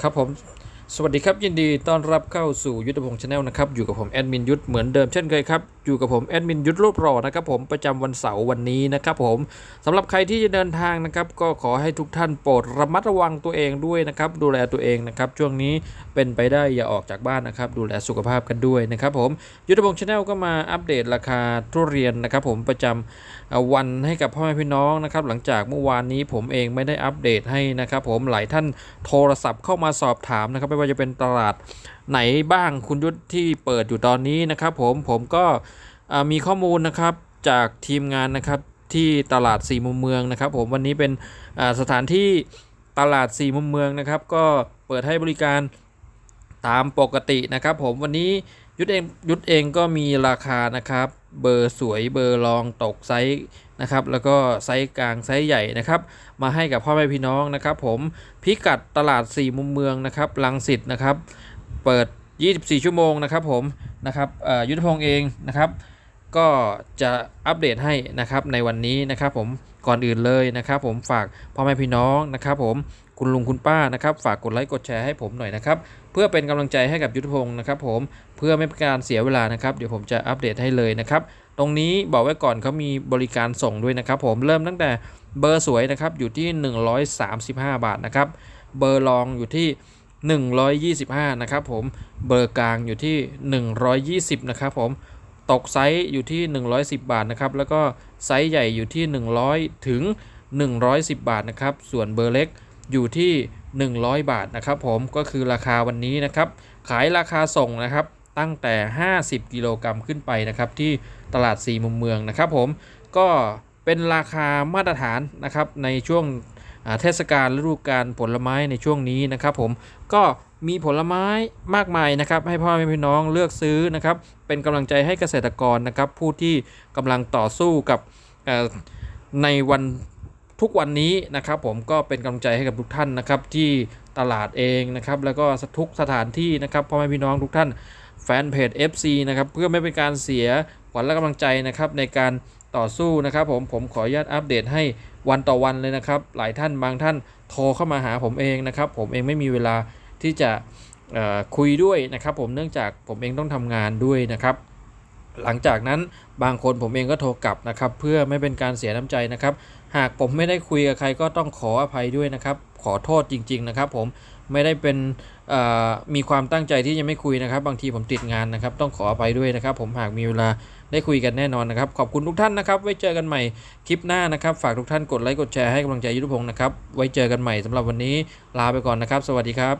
ครับผม สวัสดีครับยินดีต้อนรับเข้าสู่ยุทธพงศ์ชาแนลนะครับ อยู่กับผมแอดมินยุทธเหมือนเดิมเช่นเคยครับ อยู่กับผมแอดมินยุทธรูปรอนะครับผมประจำวันเสาร์วันนี้นะครับผมสำหรับใครที่จะเดินทางนะครับ ก็ขอให้ทุกท่านโปรดระมัดระวังตัวเองด้วยนะครับ ดูแลตัวเองนะครับ ช่วงนี้เป็นไปได้อย่าออกจากบ้านนะครับ ดูแลสุขภาพกันด้วยนะครับผมยุทธพงศ์ชาแนลก็มาอัปเดตราคาทุเรียนนะครับ ผมประจำเอ่อวันให้กับพ่อแม่พี่น้องนะครับ หลังจากเมื่อวานนี้ผมเองไม่ได้อัปเดตให้นะครับ ผมหลายท่านโทรศัพท์เข้ามาสอบถามนะครับ ไม่ว่าจะเป็นตลาด ไหนบ้างคุณยุทธที่เปิดอยู่ตอนนี้นะครับ ผมผมก็มีข้อมูลนะครับจากทีมงานนะครับที่ตลาดสี่มุมเมืองนะครับ ผมวันนี้เป็นสถานที่ตลาดสี่มุมเมืองนะครับ ก็เปิดให้บริการตามปกตินะครับ ผมวันนี้ยุทธเองยุทธเองก็มีราคานะครับ เบอร์สวยเบอร์รองตกไซส์นะครับ แล้วก็ไซส์กลางไซส์ใหญ่นะครับ มาให้กับพ่อแม่พี่น้องนะครับ ผมพิกัดตลาด4มุมเมืองนะครับลังสิตนะครับ เปิด 24 ชั่วโมงนะครับผมนะครับอ่อยุทธพงศ์เองนะครับ ก็จะอัปเดตให้นะครับในวันนี้นะครับผมก่อนอื่นเลยนะครับ ผมฝากพ่อแม่พี่น้องนะครับผมคุณลุงคุณป้านะครับฝากกดไลค์กดแชร์ให้ผมหน่อยนะครับเพื่อเป็นกำลังใจให้กับยุทธพงศ์นะครับผมเพื่อไม่เป็นการเสียเวลานะครับเดี๋ยวผมจะอัปเดตให้เลยนะครับตรงนี้บอกไว้ก่อนเขามีบริการส่งด้วยนะครับ ผมเริ่มตั้งแต่เบอร์สวยนะครับอยู่ที่ 135 บาทนะครับเบอร์รองอยู่ที่ 125 นะครับผมเบอร์กลางอยู่ที่ 120 นะครับผมตกไซส์อยู่ที่ 110 บาทนะครับแล้วก็ไซส์ใหญ่อยู่ที่ 100 ถึง 110 บาทนะครับส่วนเบอร์เล็กอยู่ที่ 100 บาทนะครับผมก็คือราคาวันนี้นะครับขายราคาส่งนะครับตั้งแต่ 50 กิโลกรัมขึ้นไปนะครับที่ตลาดสี่มุมเมืองนะครับผมก็เป็นราคามาตรฐานนะครับในช่วง เทศกาลฤดูกาลผลไม้ในช่วงนี้นะครับผมก็มีผลไม้มากมายนะครับ ให้พ่อแม่พี่น้องเลือกซื้อนะครับ เป็นกำลังใจให้เกษตรกรนะครับ ผู้ที่กำลังต่อสู้กับในวันทุกวันนี้นะครับ ผมก็เป็นกำลังใจให้กับทุกท่านนะครับ ที่ตลาดเองนะครับ แล้วก็ทุกสถานที่นะครับพ่อแม่พี่น้องทุกท่าน แฟนเพจ FC นะครับเพื่อไม่เป็นการเสียขวัญและกำลังใจนะครับในการต่อสู้นะครับผมผมขออนุญาตอัปเดตให้วันต่อวันเลยนะครับ หลายท่านบางท่านโทรเข้ามาหาผมเองนะครับ ผมเองไม่มีเวลาที่จะคุยด้วยนะครับผมเนื่องจากผมเองต้องทำงานด้วยนะครับหลังจากนั้นบางคนผมเองก็โทรกลับนะครับ เพื่อไม่เป็นการเสียน้ำใจนะครับ หากผมไม่ได้คุยกับใครก็ต้องขออภัยด้วยนะครับ ขอโทษจริง ๆ นะครับ ผมไม่ได้เป็นมีความตั้งใจที่จะไม่คุยนะครับ บางทีผมติดงานนะครับ ต้องขออภัยด้วยนะครับ ผมหากมีเวลาได้คุยกันแน่นอนนะครับ ขอบคุณทุกท่านนะครับ ไว้เจอกันใหม่คลิปหน้านะครับ ฝากทุกท่านกดไลค์กดแชร์ให้กำลังใจยุทธพงศ์นะครับ ไว้เจอกันใหม่สำหรับวันนี้ลาไปก่อนนะครับ สวัสดีครับ